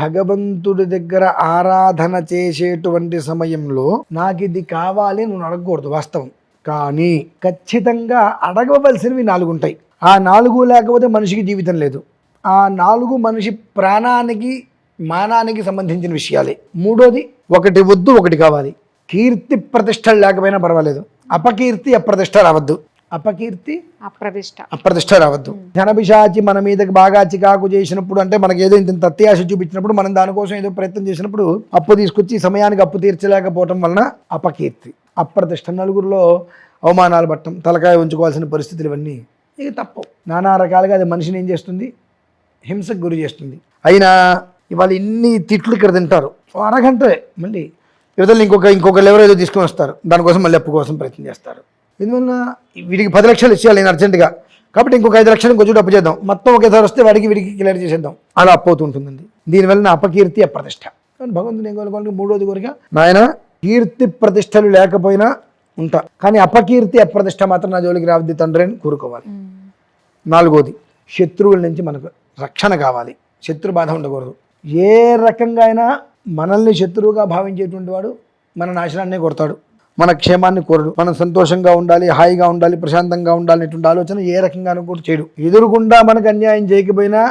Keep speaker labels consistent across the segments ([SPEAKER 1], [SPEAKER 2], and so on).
[SPEAKER 1] భగవంతుడి దగ్గర ఆరాధన చేసేటువంటి సమయంలో నాకు ఇది కావాలి నువ్వు అడగకూడదు వాస్తవం. కానీ ఖచ్చితంగా అడగవలసినవి నాలుగు ఉంటాయి ఆ నాలుగు లేకపోతే మనిషికి జీవితం లేదు. ఆ నాలుగు మనిషి ప్రాణానికి మానానికి సంబంధించిన విషయాలే. మూడోది ఒకటి వద్దు ఒకటి కావాలి. కీర్తి ప్రతిష్టలు లేకపోయినా పర్వాలేదు. అపకీర్తి అప్రతిష్ట రావద్దు. అపకీర్తి
[SPEAKER 2] అప్రతిష్ట.
[SPEAKER 1] అప్రతిష్ట రావద్దు. ధనపిశాచి మన మీదకి బాగా చికాకు చేసినప్పుడు అంటే మనకి ఏదో ఇంత తత్యాశ చూపించినప్పుడు మనం దానికోసం ఏదో ప్రయత్నం చేసినప్పుడు అప్పు తీసుకొచ్చి సమయానికి అప్పు తీర్చలేకపోవటం వలన అపకీర్తి. అప్రతిష్ట నలుగురిలో అవమానాలు పట్టడం తలకాయ ఉంచుకోవాల్సిన పరిస్థితులు ఇవన్నీ. ఇక తప్పు. నానా రకాలుగా అది మనిషిని ఏం చేస్తుంది? హింసకు గురి చేస్తుంది. అయినా ఇవాళ ఇన్ని తిట్లు ఇక్కడ తింటారు. అరగంటే మళ్ళీ యువతలు ఇంకొక ఇంకొక లెవెల్ ఏదో తీసుకొని వస్తారు. దానికోసం మళ్ళీ అప్పు కోసం ప్రయత్నం చేస్తారు. ఎందువల్ల వీడికి పది లక్షలు ఇచ్చేయాలి నేను అర్జెంటుగా. కాబట్టి ఇంకొక ఐదు లక్షలు ఇంకొంచెం అప్పు చేద్దాం మొత్తం ఒకేసారి వస్తే వాడికి వీడికి క్లియర్ చేసేద్దాం. అలా అప్పు అవుతుంటుందండి దీనివల్ల నా అపకీర్తి అప్రతిష్ట. కానీ భగవంతుని ఏం కోరుకోవాలి మూడోది కోరిక. నాయన కీర్తి ప్రతిష్టలు లేకపోయినా ఉంటా. కానీ అపకీర్తి అప్రతిష్ట మాత్రం నా జోలికి రావద్ది తండ్రి అని కోరుకోవాలి. నాలుగోది శత్రువుల నుంచి మనకు రక్షణ కావాలి. శత్రు బాధ ఉండకూడదు. ఏ రకంగా అయినా మనల్ని శత్రువుగా భావించేటువంటి వాడు మన నాశనాన్నే కొడతాడు. మన క్షేమాన్ని కోరడు. మనం సంతోషంగా ఉండాలి హాయిగా ఉండాలి ప్రశాంతంగా ఉండాలి అనేటువంటి ఆలోచన ఏ రకంగానూ కూడా చేయడు. ఎదురుగుండా మనకు అన్యాయం చేయకపోయినా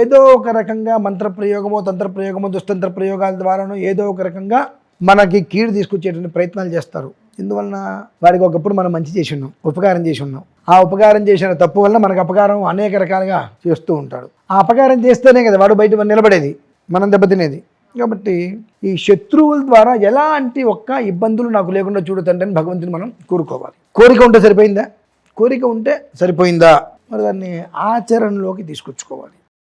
[SPEAKER 1] ఏదో ఒక రకంగా మంత్ర ప్రయోగమో తంత్ర ప్రయోగమో దుస్తంత్ర ప్రయోగాల ద్వారానో ఏదో ఒక రకంగా మనకి కీడు తీసుకొచ్చేటువంటి ప్రయత్నాలు చేస్తారు. ఎందువలన వారికి ఒకప్పుడు మనం మంచి చేసి ఉన్నాం ఉపకారం చేసి ఉన్నాం. ఆ ఉపకారం చేసిన తప్పు వల్ల మనకు అపకారం అనేక రకాలుగా చేస్తూ ఉంటాడు. ఆ అపకారం చేస్తేనే కదా వాడు బయట నిలబడేది మనం దెబ్బతినేది. కాబట్టి ఈ శత్రువుల ద్వారా ఎలాంటి ఒక్క ఇబ్బందులు నాకు లేకుండా చూడతండి అని భగవంతుని మనం కోరుకోవాలి. కోరిక ఉంటే సరిపోయిందా? కోరిక ఉంటే సరిపోయిందా? మరి దాన్ని ఆచరణలోకి తీసుకొచ్చుకోవాలి.